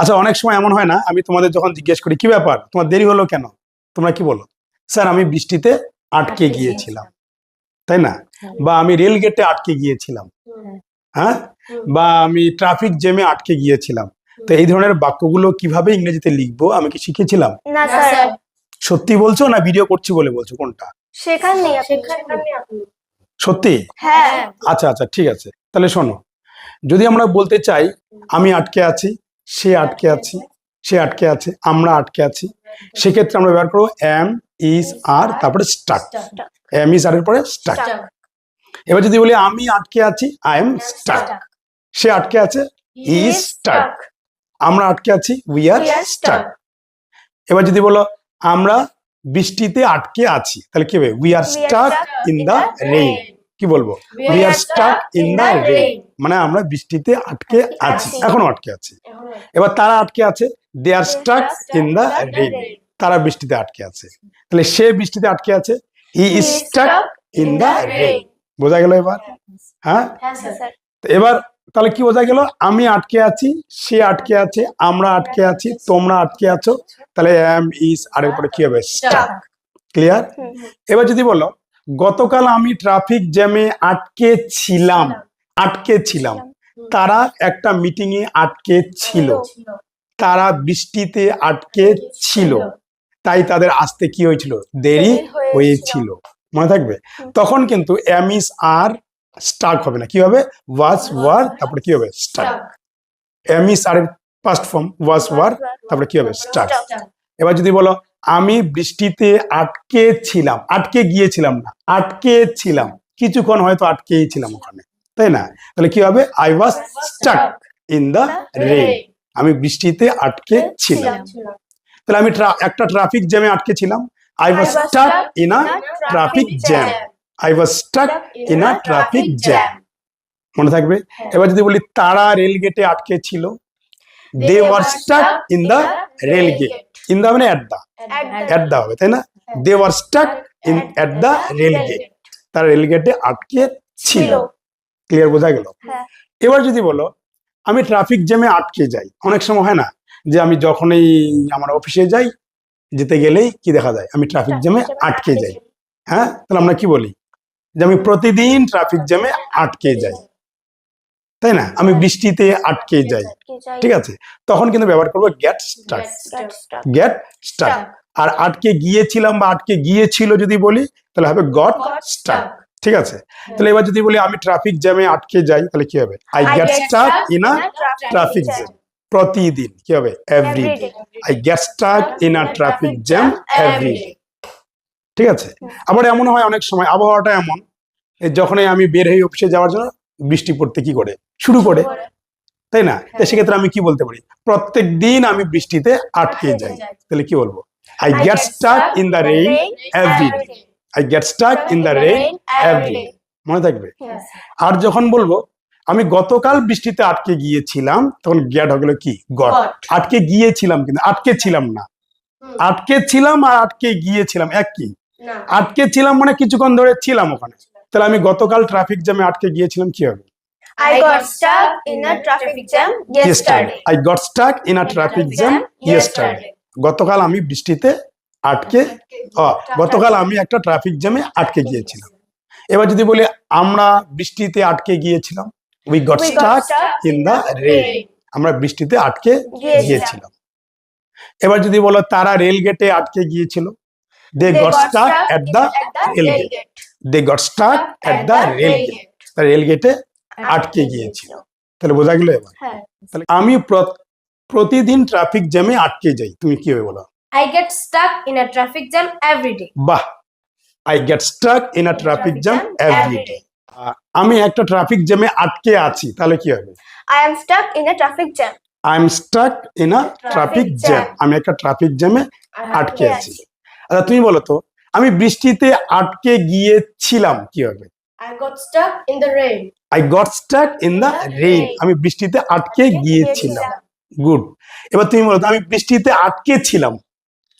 আচ্ছা অনেক সময় এমন হয় না? আমি তোমাদের যখন জিজ্ঞেস করি কি ব্যাপার? তোমার দেরি হলো কেন? তোমরা কি বলো? স্যার আমি বৃষ্টিতে আটকে গিয়েছিলাম। তাই না? বা আমি রেল গেটে আটকে গিয়েছিলাম। হ্যাঁ। বা আমি ট্রাফিক জ্যামে আটকে গিয়েছিলাম। তো এই ধরনের বাক্যগুলো কীভাবে ইংরেজিতে লিখব? আমি কি শিখেছিলাম? সত্যি বলছো না ভিডিও করছি বলে বলছো? কোনটা? সত্যি? হ্যাঁ। আচ্ছা আচ্ছা ঠিক আছে। তাহলে শোনো। যদি আমরা বলতে চাই আমি আটকে আছি সে আটকে আছি সে আটকে আছে আমরা আটকে আছি। সেক্ষেত্রে আমরা ব্যবহার করব এম ইজ আর তারপরে স্টাক এম ইজ আর এর পরে স্টাক এবার যদি বলি আমি আটকে আছি আই এম স্টাক সে আটকে আছে ইজ স্টাক আমরা আটকে আছি উই আর স্টাক এবার যদি বলো আমরা বৃষ্টিতে আটকে আছি তাহলে কি হবে? We are stuck in the rain কি বলব? We are stuck in the rain মানে আমরা বৃষ্টিতে আটকে আছি। এখনও আটকে আছি। এবার তারা আটকে আছে। They are stuck in the rain তারা বৃষ্টিতে আটকে আছে। তাহলে সে বৃষ্টিতে আটকে আছে। He is stuck in the rain বোঝা গেল এবার? হ্যাঁ? হ্যাঁ স্যার তো এবার তাহলে কি বোঝা গেল? আমি আটকে আছি সে আটকে আছে আমরা আটকে আছি তোমরা আটকে আছো। তাহলে এম ইজ আর এরপরে কি হবে? স্টাক ক্লিয়ার এবার যদি বলো গতকাল আমি ট্রাফিক জ্যামে আটকে ছিলাম। আটকে ছিলাম। তারা একটা মিটিং এ আটকে ছিল। তারা বৃষ্টিতে আটকে ছিল। তাই তাদের আসতে কি হয়েছিল? দেরি হয়েছিল। মনে থাকবে? তখন কিন্তু অ্যামিস আর স্টাক হবে না। কি হবে ওয়াজ ওয়ার তারপরে কি হবে? স্টাক এমিস আর ফার্স্ট ফর্ম ওয়াজ ওয়ার তারপরে কি হবে? স্টাক এবার যদি বলো আমি বৃষ্টিতে আটকে ছিলাম আটকে গিয়েছিলাম না আটকে ছিলাম। কিছুক্ষণ হয়তো আটকেই ছিলাম ওখানে। তাই না? তাহলে কি হবে? I was stuck in the rain আমি বৃষ্টিতে আটকে ছিলাম। তাহলে আমি একটা ট্রাফিক জ্যামে আটকে ছিলাম। I was stuck in a traffic jam I was stuck in a traffic jam মনে থাকবে? এবার যদি বলি তারা রেল গেটে আটকে ছিল they were stuck in the rail gate in the মানে অ্যাট দা অ্যাট দা হবে তাই না? They were stuck in at the rail gate তারা রেল গেটে আটকে ছিল। ক্লিয়ার বোঝা গেল? হ্যাঁ। এবার যদি বলো আমি ট্রাফিক জ্যামে আটকে যাই অনেক সময় হয় না যে আমি যখনই আমার অফিসে যাই যেতে গেলেই কি দেখা যায়? আমি ট্রাফিক জ্যামে আটকে যাই। হ্যাঁ? তাহলে আমরা কি বলি? যে আমি প্রতিদিন ট্রাফিক জ্যামে আটকে যাই। তাই না? আমি বৃষ্টিতে আটকে যাই। ঠিক আছে? তখন কিন্তু ব্যবহার করব গ্যাট স্টাক গ্যাট স্টাক আর আটকে গিয়েছিলাম বা আটকে গিয়েছিল যদি বলি তাহলে হবে গট স্টাক ঠিক আছে? তাহলে এবার যদি বলি আমি ট্রাফিক জ্যামে আটকে যাই তাহলে কি হবে? I get stuck in a traffic jam প্রতিদিন কি হবে? Every day I get stuck in a traffic jam every day ঠিক আছে? আবার এমন হয় অনেক সময় আবহাওয়াটা এমন যখনই আমি বের হই অফিসে যাওয়ার জন্য বৃষ্টি পড়তে কি করে? শুরু করে। তাই না? তো সেক্ষেত্রে আমি কি বলতে পারি? প্রত্যেক দিন আমি বৃষ্টিতে আটকে যাই। তাহলে কি বলব? I get stuck in the rain every day I get stuck in the rain every মনে থাকবে? আর যখন বলব আমি গতকাল বৃষ্টিতে আটকে গিয়েছিলাম তখন গেট হলো কি? গট আটকে গিয়েছিলাম কিন্তু আটকে ছিলাম না। আটকে ছিলাম আর আটকে গিয়েছিলাম এক কি? আটকে ছিলাম মানে কিছুক্ষণ ধরে ছিলাম ওখানে। তাহলে আমি গতকাল ট্রাফিক জ্যামে আটকে গিয়েছিলাম কি হবে? I got stuck in a traffic jam yesterday. I got stuck in a traffic jam yesterday গতকাল আমি বৃষ্টিতে আটকে গতকাল আমি একটা ট্রাফিক জ্যামে আটকে গিয়েছিলাম। এবার যদি বলি আমরা বৃষ্টিতে আটকে গিয়েছিলাম। We got stuck in the rain আমরা বৃষ্টিতে আটকে গিয়েছিলাম। এবার যদি বলো তারা রেল গেটে আটকে গিয়েছিল। They got stuck at the rail gate they got stuck at the rail gate rail গেটে আটকে গিয়েছিল। তাহলে বোঝা গেল এবার। হ্যাঁ। তাহলে আমি প্র- প্রতিদিন ট্রাফিক জ্যামে আটকে যাই। তুমি কি হবে বলো? I get stuck in a traffic jam every day. বাহ! I get stuck in a traffic jam every day আমি একটা ট্রাফিক জ্যামে আটকে আছি তাহলে কি হবে? I am stuck in a traffic jam. I am stuck in a traffic jam আমি একটা ট্রাফিক জ্যামে আটকে আছি। আচ্ছা তুমি বলো তো আমি বৃষ্টিতে আটকে গিয়েছিলাম কি হবে? I got stuck in the rain. I got stuck in the rain আমি বৃষ্টিতে আটকে গিয়েছিলাম। গুড এবার তুমি বলো তো, আমি বৃষ্টিতে আটকে ছিলাম।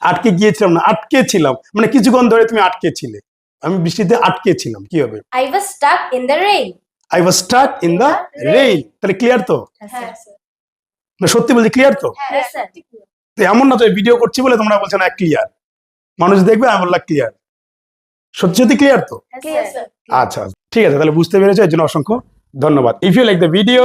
আটকে গিয়েছিলাম না আটকে ছিলাম মানে কিছুক্ষণ ধরে তুমি আটকে ছিলে আমি বৃষ্টিতে আটকে ছিলাম কি হবে? I was stuck in the rain. I was stuck in the rain তাহলে ক্লিয়ার তো? হ্যাঁ না সত্যি বলছি ক্লিয়ার তো? Sir. তো এমন না তো ভিডিও করছি বলে তোমরা বলছো না ক্লিয়ার মানুষ দেখবে আমি বললাম ক্লিয়ার সত্যি সত্যি ক্লিয়ার তো. আচ্ছা ঠিক আছে তাহলে বুঝতে পেরেছ এর জন্য অসংখ্য ধন্যবাদ। If you like the video